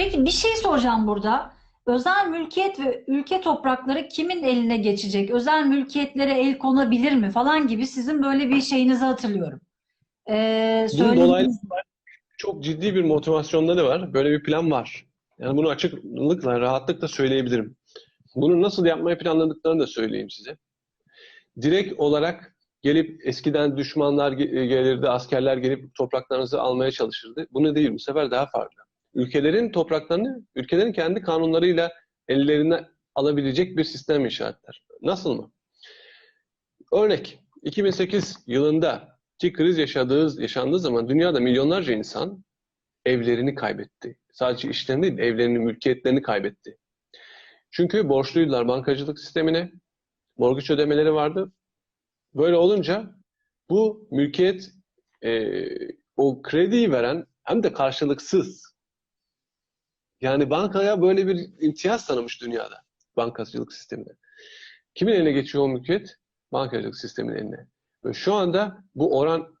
Peki bir şey soracağım burada. Özel mülkiyet ve ülke toprakları kimin eline geçecek? Özel mülkiyetlere el konabilir mi falan gibi sizin böyle bir şeyinizi hatırlıyorum. Ee, Bunun dolaylı çok ciddi bir motivasyonları var. Böyle bir plan var. Yani bunu açıklıkla, rahatlıkla söyleyebilirim. Bunu nasıl yapmayı planladıklarını da söyleyeyim size. Direkt olarak gelip eskiden düşmanlar ge- gelirdi, askerler gelip topraklarınızı almaya çalışırdı. Bunu değil, bu sefer daha farklı. Ülkelerin topraklarını, ülkelerin kendi kanunlarıyla ellerine alabilecek bir sistem inşa ettiler. Nasıl mı? Örnek, 2008 yılında ki kriz yaşadığı, yaşandığı zaman dünyada milyonlarca insan evlerini kaybetti. Sadece işlerini değil, evlerini, mülkiyetlerini kaybetti. Çünkü borçluydular bankacılık sistemine, mortgage ödemeleri vardı. Böyle olunca bu mülkiyet e, o krediyi veren hem de karşılıksız. Yani bankaya böyle bir imtiyaz tanımış dünyada bankacılık sistemine. Kimin eline geçiyor o mülkiyet? Bankacılık sisteminin eline. Ve şu anda bu oran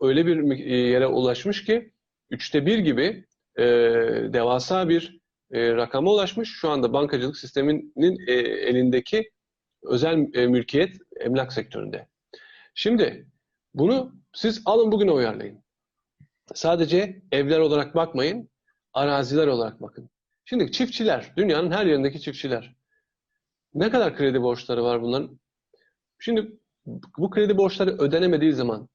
öyle bir yere ulaşmış ki üçte bir gibi e, devasa bir e, rakama ulaşmış. Şu anda bankacılık sisteminin e, elindeki özel e, mülkiyet emlak sektöründe. Şimdi bunu siz alın bugüne uyarlayın. Sadece evler olarak bakmayın, araziler olarak bakın. Şimdi çiftçiler, dünyanın her yerindeki çiftçiler. Ne kadar kredi borçları var bunların? Şimdi bu kredi borçları ödenemediği zaman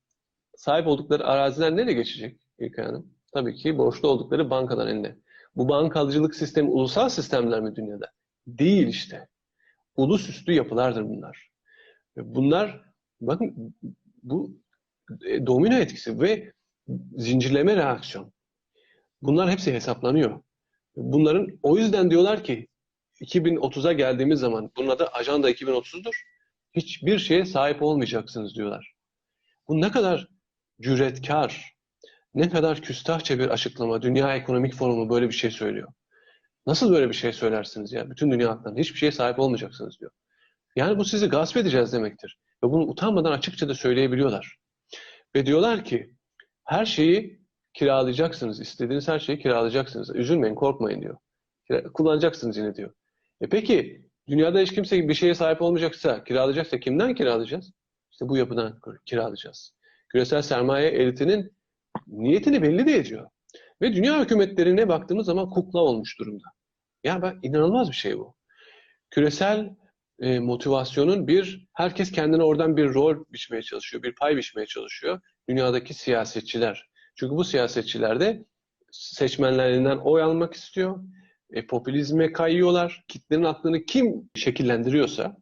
sahip oldukları araziler nereye geçecek İlkay Hanım? Tabii ki borçlu oldukları bankalar elinde. Bu bankacılık sistemi ulusal sistemler mi dünyada? Değil işte. Ulusüstü yapılardır bunlar. Bunlar bakın bu e, domino etkisi ve zincirleme reaksiyon. Bunlar hepsi hesaplanıyor. Bunların o yüzden diyorlar ki 2030'a geldiğimiz zaman bunun adı Ajanda 2030'dur. Hiçbir şeye sahip olmayacaksınız diyorlar. Bu ne kadar cüretkar, ne kadar küstahça bir açıklama. Dünya Ekonomik Forumu böyle bir şey söylüyor. Nasıl böyle bir şey söylersiniz ya? Bütün dünya halklarına hiçbir şeye sahip olmayacaksınız diyor. Yani bu sizi gasp edeceğiz demektir. Ve bunu utanmadan açıkça da söyleyebiliyorlar. Ve diyorlar ki her şeyi kiralayacaksınız. İstediğiniz her şeyi kiralayacaksınız. Üzülmeyin, korkmayın diyor. Kullanacaksınız yine diyor. E peki dünyada hiç kimse bir şeye sahip olmayacaksa, kiralayacaksa kimden kiralayacağız? İşte bu yapıdan kiralayacağız. Küresel sermaye elitinin niyetini belli de ediyor. Ve dünya hükümetlerine baktığımız zaman kukla olmuş durumda. Ya ben inanılmaz bir şey bu. Küresel e, motivasyonun bir, herkes kendine oradan bir rol biçmeye çalışıyor, bir pay biçmeye çalışıyor. Dünyadaki siyasetçiler. Çünkü bu siyasetçiler de seçmenlerinden oy almak istiyor. E, popülizme kayıyorlar. Kitlenin aklını kim şekillendiriyorsa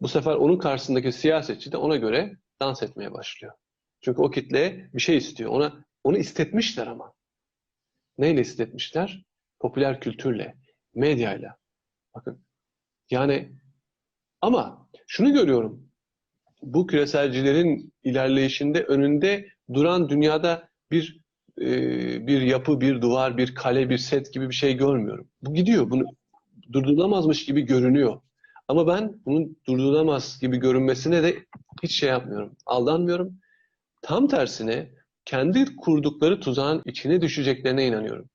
bu sefer onun karşısındaki siyasetçi de ona göre dans etmeye başlıyor. Çünkü o kitle bir şey istiyor. Ona onu istetmişler ama. Neyle istetmişler? Popüler kültürle, medyayla. Bakın. Yani ama şunu görüyorum. Bu küreselcilerin ilerleyişinde önünde duran dünyada bir e, bir yapı, bir duvar, bir kale, bir set gibi bir şey görmüyorum. Bu gidiyor. Bunu durdurulamazmış gibi görünüyor. Ama ben bunun durdurulamaz gibi görünmesine de hiç şey yapmıyorum. Aldanmıyorum. Tam tersine kendi kurdukları tuzağın içine düşeceklerine inanıyorum.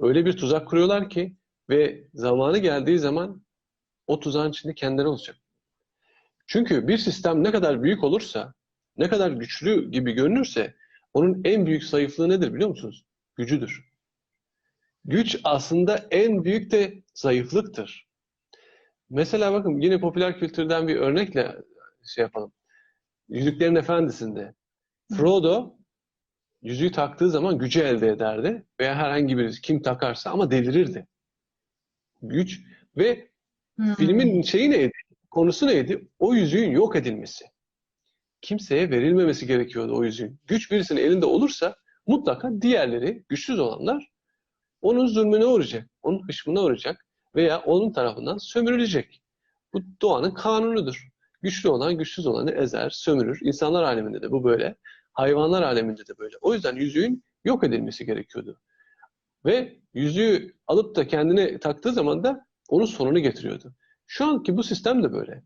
Öyle bir tuzak kuruyorlar ki ve zamanı geldiği zaman o tuzağın içinde kendileri olacak. Çünkü bir sistem ne kadar büyük olursa, ne kadar güçlü gibi görünürse onun en büyük zayıflığı nedir biliyor musunuz? Gücüdür. Güç aslında en büyük de zayıflıktır. Mesela bakın yine popüler kültürden bir örnekle şey yapalım. Yüzüklerin Efendisi'nde Frodo yüzüğü taktığı zaman gücü elde ederdi veya herhangi birisi kim takarsa ama delirirdi. Güç ve Hmm. filmin şeyi neydi? Konusu neydi? O yüzüğün yok edilmesi. Kimseye verilmemesi gerekiyordu o yüzüğün. Güç birisinin elinde olursa mutlaka diğerleri, güçsüz olanlar onun zulmüne uğrayacak, onun hışmına uğrayacak veya onun tarafından sömürülecek. Bu doğanın kanunudur. Güçlü olan güçsüz olanı ezer, sömürür. İnsanlar aleminde de bu böyle. Hayvanlar aleminde de böyle. O yüzden yüzüğün yok edilmesi gerekiyordu. Ve yüzüğü alıp da kendine taktığı zaman da onun sonunu getiriyordu. Şu anki bu sistem de böyle.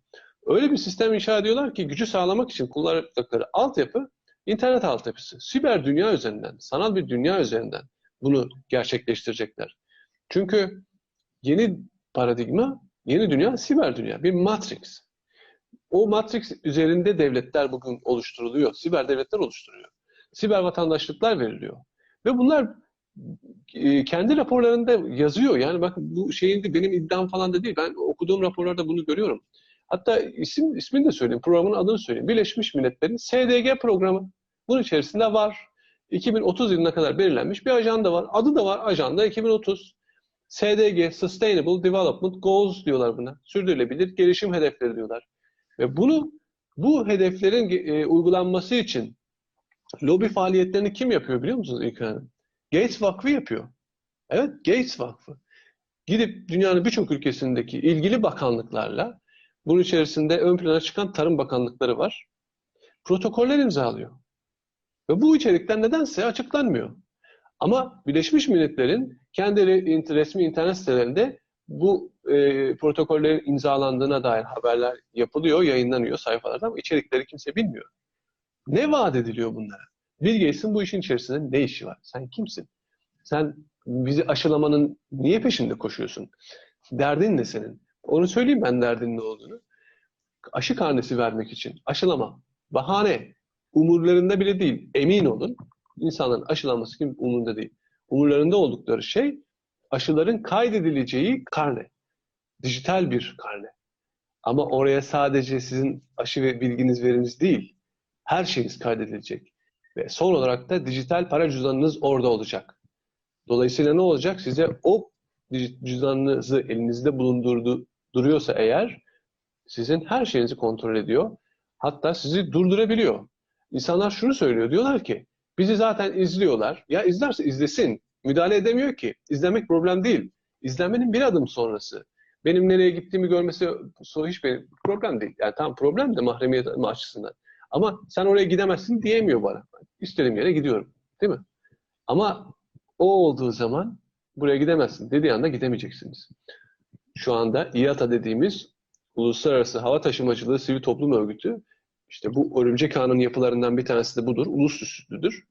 Öyle bir sistem inşa ediyorlar ki gücü sağlamak için kullandıkları altyapı internet altyapısı. Siber dünya üzerinden, sanal bir dünya üzerinden bunu gerçekleştirecekler. Çünkü yeni paradigma, yeni dünya siber dünya, bir matrix. O matrix üzerinde devletler bugün oluşturuluyor, siber devletler oluşturuyor. Siber vatandaşlıklar veriliyor. Ve bunlar e, kendi raporlarında yazıyor. Yani bakın bu şeyin benim iddiam falan da değil. Ben okuduğum raporlarda bunu görüyorum. Hatta isim ismini de söyleyeyim, programın adını söyleyeyim. Birleşmiş Milletler'in SDG programı. Bunun içerisinde var. 2030 yılına kadar belirlenmiş bir ajanda var. Adı da var Ajanda 2030. SDG, Sustainable Development Goals diyorlar buna. Sürdürülebilir gelişim hedefleri diyorlar. Ve bunu bu hedeflerin e, uygulanması için lobi faaliyetlerini kim yapıyor biliyor musunuz İlk Hanım? Gates Vakfı yapıyor. Evet, Gates Vakfı. Gidip dünyanın birçok ülkesindeki ilgili bakanlıklarla bunun içerisinde ön plana çıkan tarım bakanlıkları var. Protokoller imzalıyor. Ve bu içerikler nedense açıklanmıyor. Ama Birleşmiş Milletler'in kendi re- resmi internet sitelerinde bu e, protokollerin imzalandığına dair haberler yapılıyor, yayınlanıyor sayfalarda ama içerikleri kimse bilmiyor. Ne vaat ediliyor bunlara? Bill Gates'in bu işin içerisinde ne işi var? Sen kimsin? Sen bizi aşılamanın niye peşinde koşuyorsun? Derdin ne senin? Onu söyleyeyim ben derdin ne olduğunu. Aşı karnesi vermek için aşılama, bahane, umurlarında bile değil. Emin olun insanların aşılanması kim umurunda değil. Umurlarında oldukları şey aşıların kaydedileceği karne. Dijital bir karne. Ama oraya sadece sizin aşı ve bilginiz veriniz değil. Her şeyiniz kaydedilecek. Ve son olarak da dijital para cüzdanınız orada olacak. Dolayısıyla ne olacak? Size o cüzdanınızı elinizde bulundurdu, duruyorsa eğer sizin her şeyinizi kontrol ediyor. Hatta sizi durdurabiliyor. İnsanlar şunu söylüyor. Diyorlar ki bizi zaten izliyorlar. Ya izlerse izlesin. Müdahale edemiyor ki. İzlemek problem değil. İzlenmenin bir adım sonrası. Benim nereye gittiğimi görmesi hiç benim problem değil. Yani tam problem de mahremiyet açısından. Ama sen oraya gidemezsin diyemiyor bana. İstediğim yere gidiyorum. Değil mi? Ama o olduğu zaman buraya gidemezsin dediği anda gidemeyeceksiniz. Şu anda İATA dediğimiz Uluslararası Hava Taşımacılığı Sivil Toplum Örgütü işte bu örümcek ağının yapılarından bir tanesi de budur. Ulusüstüdür.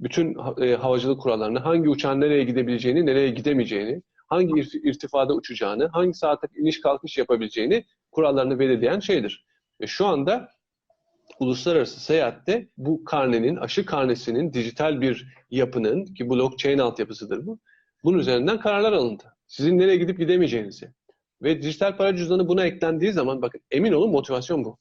Bütün e, havacılık kurallarını, hangi uçağın nereye gidebileceğini, nereye gidemeyeceğini, hangi irti- irtifada uçacağını, hangi saatte iniş kalkış yapabileceğini kurallarını belirleyen şeydir. Ve şu anda uluslararası seyahatte bu karnenin, aşı karnesinin dijital bir yapının ki blockchain altyapısıdır bu. Bunun üzerinden kararlar alındı. Sizin nereye gidip gidemeyeceğinizi. Ve dijital para cüzdanı buna eklendiği zaman bakın emin olun motivasyon bu.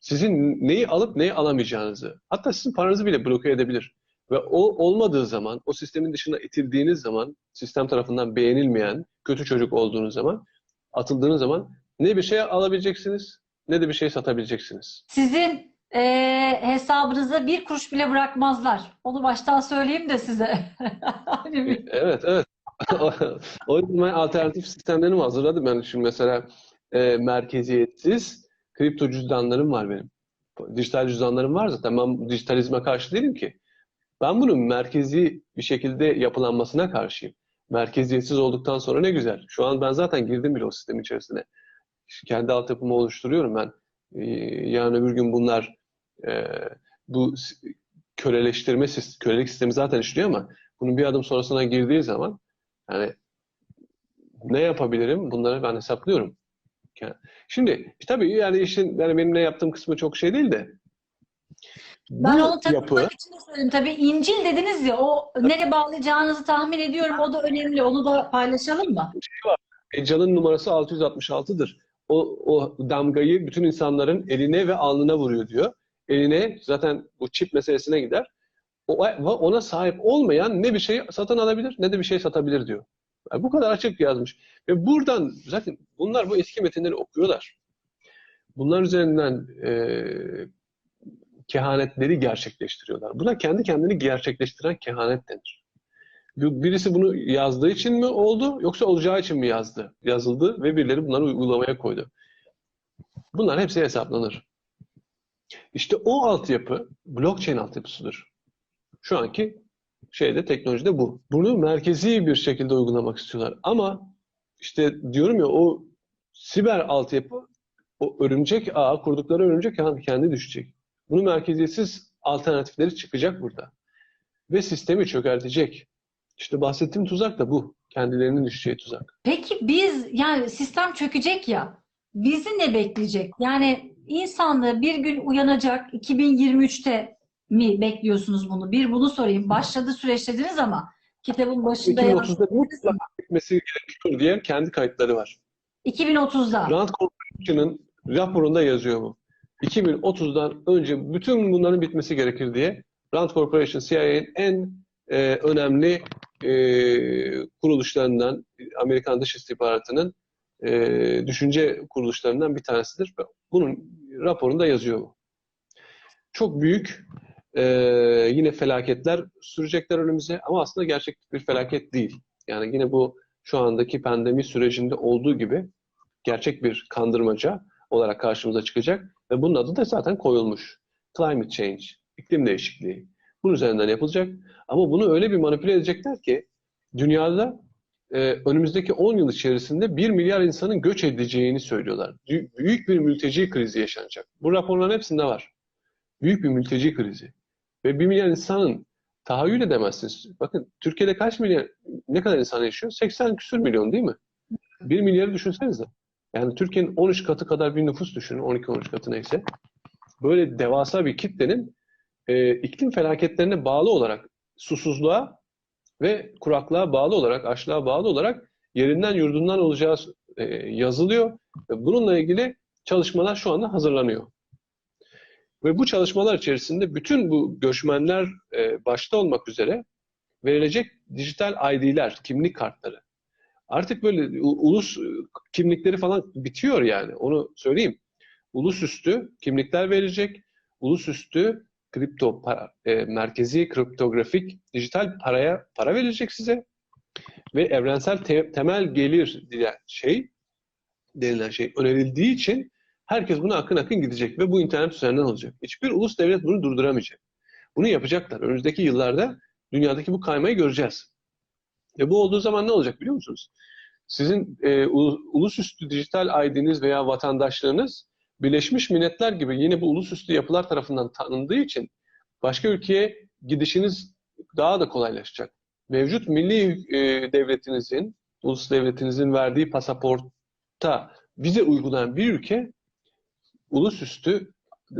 Sizin neyi alıp neyi alamayacağınızı, hatta sizin paranızı bile bloke edebilir. Ve o olmadığı zaman, o sistemin dışına itildiğiniz zaman, sistem tarafından beğenilmeyen, kötü çocuk olduğunuz zaman, atıldığınız zaman ne bir şey alabileceksiniz, ne de bir şey satabileceksiniz. Sizin eee, hesabınıza bir kuruş bile bırakmazlar. Onu baştan söyleyeyim de size. Hani Evet, evet. O yüzden ben alternatif sistemlerimi hazırladım. Ben şimdi mesela e, merkeziyetsiz kripto cüzdanlarım var benim. Dijital cüzdanlarım var zaten. Ben dijitalizme karşı değilim ki. Ben bunun merkezi bir şekilde yapılanmasına karşıyım. Merkeziyetsiz olduktan sonra ne güzel. Şu an ben zaten girdim bile o sistemin içerisine. Kendi altyapımı oluşturuyorum ben. Ee, yarın öbür gün bunlar e, bu köleleştirme kölelik sistemi zaten işliyor ama bunun bir adım sonrasına girdiği zaman yani ne yapabilirim? Bunları ben hesaplıyorum. Şimdi tabii yani işin yani benim ne yaptığım kısmı çok şey değil de Ben onu tanımlamak yapı için de söyledim. Tabii İncil dediniz ya, o nereye bağlayacağınızı tahmin ediyorum. O da önemli. Onu da paylaşalım mı? Eccal'ın numarası 666'dır. O, o damgayı bütün insanların eline ve alnına vuruyor diyor. Eline zaten bu çip meselesine gider. Ona sahip olmayan ne bir şey satın alabilir ne de bir şey satabilir diyor. Yani bu kadar açık yazmış. Ve buradan zaten bunlar bu eski metinleri okuyorlar. Bunlar üzerinden e, kehanetleri gerçekleştiriyorlar. Buna kendi kendini gerçekleştiren kehanet denir. Birisi bunu yazdığı için mi oldu yoksa olacağı için mi yazdı? Yazıldı ve birileri bunları uygulamaya koydu. Bunlar hepsi hesaplanır. İşte o altyapı blockchain altyapısıdır. Şu anki şeyde teknolojide bu. Bunu merkezi bir şekilde uygulamak istiyorlar. Ama işte diyorum ya o siber altyapı o örümcek ağı kurdukları örümcek ağı kendi düşecek. Bunu merkeziyetsiz alternatifleri çıkacak burada. Ve sistemi çökertecek. İşte bahsettiğim tuzak da bu. Kendilerinin düşeceği tuzak. Peki biz yani sistem çökecek ya bizi ne bekleyecek? Yani insanlığı bir gün uyanacak 2023'te mi bekliyorsunuz bunu? Bir bunu sorayım. Başladı süreç dediniz ama kitabın başında 2030'da mutlaka bitmesi gerekiyor diye kendi kayıtları var. 2030'da. Rand Corporation'ın raporunda yazıyor bu. 2030'dan önce bütün bunların bitmesi gerekir diye Rand Corporation CIA'nin en e, önemli e, kuruluşlarından, Amerikan Dış İstihbaratı'nın e, düşünce kuruluşlarından bir tanesidir. Bunun raporunda yazıyor bu. Çok büyük e, yine felaketler sürecekler önümüze ama aslında gerçek bir felaket değil. Yani yine bu şu andaki pandemi sürecinde olduğu gibi gerçek bir kandırmaca olarak karşımıza çıkacak ve bunun adı da zaten koyulmuş. Climate change, iklim değişikliği. Bunun üzerinden yapılacak ama bunu öyle bir manipüle edecekler ki dünyada e, önümüzdeki 10 yıl içerisinde 1 milyar insanın göç edeceğini söylüyorlar. Bü- Büyük bir mülteci krizi yaşanacak. Bu raporların hepsinde var. Büyük bir mülteci krizi. Ve 1 milyar insanın tahayyül edemezsiniz. Bakın Türkiye'de kaç milyar, ne kadar insan yaşıyor? 80 küsür milyon değil mi? 1 milyarı düşünsenize. Yani Türkiye'nin 13 katı kadar bir nüfus düşünün, 12-13 katı neyse. Böyle devasa bir kitlenin e, iklim felaketlerine bağlı olarak susuzluğa ve kuraklığa bağlı olarak, açlığa bağlı olarak yerinden yurdundan olacağı e, yazılıyor. Bununla ilgili çalışmalar şu anda hazırlanıyor. Ve bu çalışmalar içerisinde bütün bu göçmenler e, başta olmak üzere verilecek dijital ID'ler, kimlik kartları. Artık böyle ulus e, kimlikleri falan bitiyor yani. Onu söyleyeyim. Ulusüstü kimlikler verecek. Ulusüstü kripto para, e, merkezi kriptografik dijital paraya para verecek size. Ve evrensel te- temel gelir diye şey denilen şey önerildiği için herkes buna akın akın gidecek ve bu internet üzerinden olacak. Hiçbir ulus devlet bunu durduramayacak. Bunu yapacaklar. Önümüzdeki yıllarda dünyadaki bu kaymayı göreceğiz. Ve bu olduğu zaman ne olacak biliyor musunuz? Sizin e, ulu- ulusüstü dijital ID'niz veya vatandaşlığınız Birleşmiş Milletler gibi yine bu ulusüstü yapılar tarafından tanındığı için başka ülkeye gidişiniz daha da kolaylaşacak. Mevcut milli e, devletinizin, ulus devletinizin verdiği pasaporta vize uygulayan bir ülke ulusüstü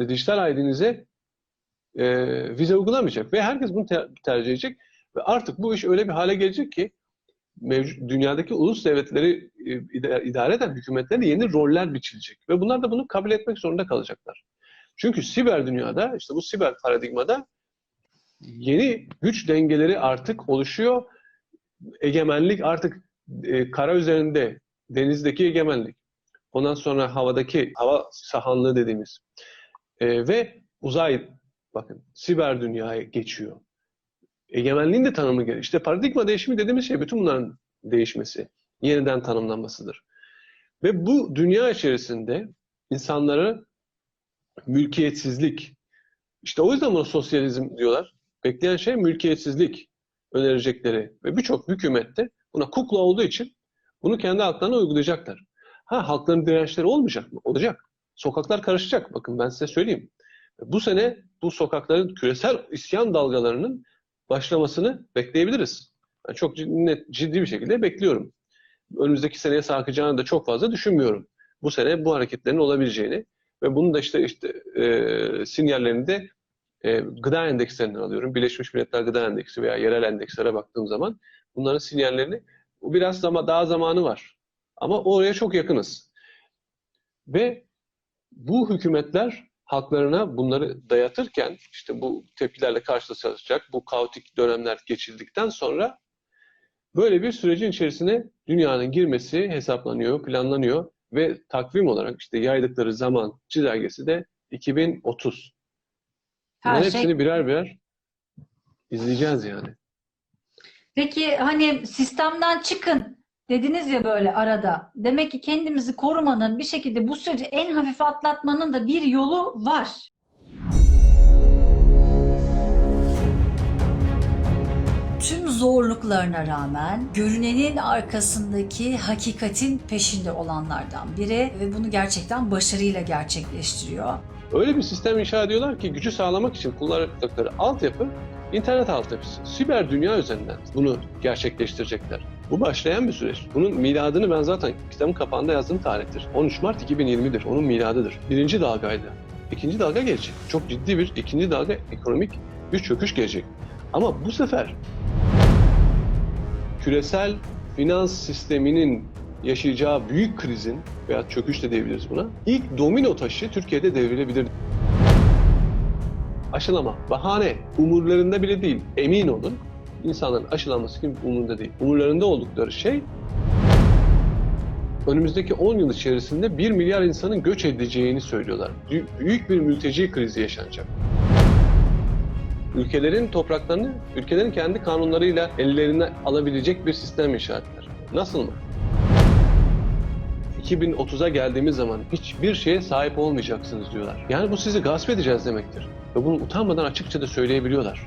dijital ID'nize e, vize uygulamayacak ve herkes bunu te- tercih edecek ve artık bu iş öyle bir hale gelecek ki mevcut, dünyadaki ulus devletleri e, ida- idare eden hükümetlerine yeni roller biçilecek. Ve bunlar da bunu kabul etmek zorunda kalacaklar. Çünkü siber dünyada, işte bu siber paradigmada yeni güç dengeleri artık oluşuyor. Egemenlik artık e, kara üzerinde, denizdeki egemenlik. Ondan sonra havadaki hava sahanlığı dediğimiz. E, ve uzay, bakın siber dünyaya geçiyor egemenliğin de tanımı gerekiyor. İşte paradigma değişimi dediğimiz şey bütün bunların değişmesi, yeniden tanımlanmasıdır. Ve bu dünya içerisinde insanları mülkiyetsizlik, işte o yüzden buna sosyalizm diyorlar. Bekleyen şey mülkiyetsizlik önerecekleri ve birçok hükümette buna kukla olduğu için bunu kendi halklarına uygulayacaklar. Ha halkların dirençleri olmayacak mı? Olacak. Sokaklar karışacak. Bakın ben size söyleyeyim. Bu sene bu sokakların küresel isyan dalgalarının başlamasını bekleyebiliriz. Ben çok ciddi, ciddi bir şekilde bekliyorum. Önümüzdeki seneye sarkacağını da çok fazla düşünmüyorum. Bu sene bu hareketlerin olabileceğini ve bunun da işte işte e, sinyallerini de e, gıda endekslerinden alıyorum. Birleşmiş Milletler Gıda Endeksi veya yerel endekslere baktığım zaman bunların sinyallerini biraz ama daha zamanı var. Ama oraya çok yakınız. Ve bu hükümetler halklarına bunları dayatırken işte bu tepkilerle karşılaşacak, bu kaotik dönemler geçildikten sonra böyle bir sürecin içerisine dünyanın girmesi hesaplanıyor, planlanıyor ve takvim olarak işte yaydıkları zaman çizelgesi de 2030. Bunların Her şey hepsini birer birer izleyeceğiz yani. Peki hani sistemden çıkın dediniz ya böyle arada. Demek ki kendimizi korumanın bir şekilde bu süreci en hafif atlatmanın da bir yolu var. Tüm zorluklarına rağmen görünenin arkasındaki hakikatin peşinde olanlardan biri ve bunu gerçekten başarıyla gerçekleştiriyor. Öyle bir sistem inşa ediyorlar ki gücü sağlamak için kullandıkları altyapı internet altyapısı, siber dünya üzerinden bunu gerçekleştirecekler. Bu başlayan bir süreç. Bunun miladını ben zaten kitabın kapağında yazdığım tarihtir. 13 Mart 2020'dir. Onun miladıdır. Birinci dalgaydı. İkinci dalga gelecek. Çok ciddi bir ikinci dalga ekonomik bir çöküş gelecek. Ama bu sefer küresel finans sisteminin yaşayacağı büyük krizin veya çöküş de diyebiliriz buna. ilk domino taşı Türkiye'de devrilebilir. Aşılama, bahane umurlarında bile değil. Emin olun insanların aşılanması kim umurunda değil. Umurlarında oldukları şey önümüzdeki 10 yıl içerisinde 1 milyar insanın göç edeceğini söylüyorlar. Bü- Büyük bir mülteci krizi yaşanacak. Ülkelerin topraklarını, ülkelerin kendi kanunlarıyla ellerine alabilecek bir sistem inşa ettiler. Nasıl mı? 2030'a geldiğimiz zaman hiçbir şeye sahip olmayacaksınız diyorlar. Yani bu sizi gasp edeceğiz demektir. Ve bunu utanmadan açıkça da söyleyebiliyorlar.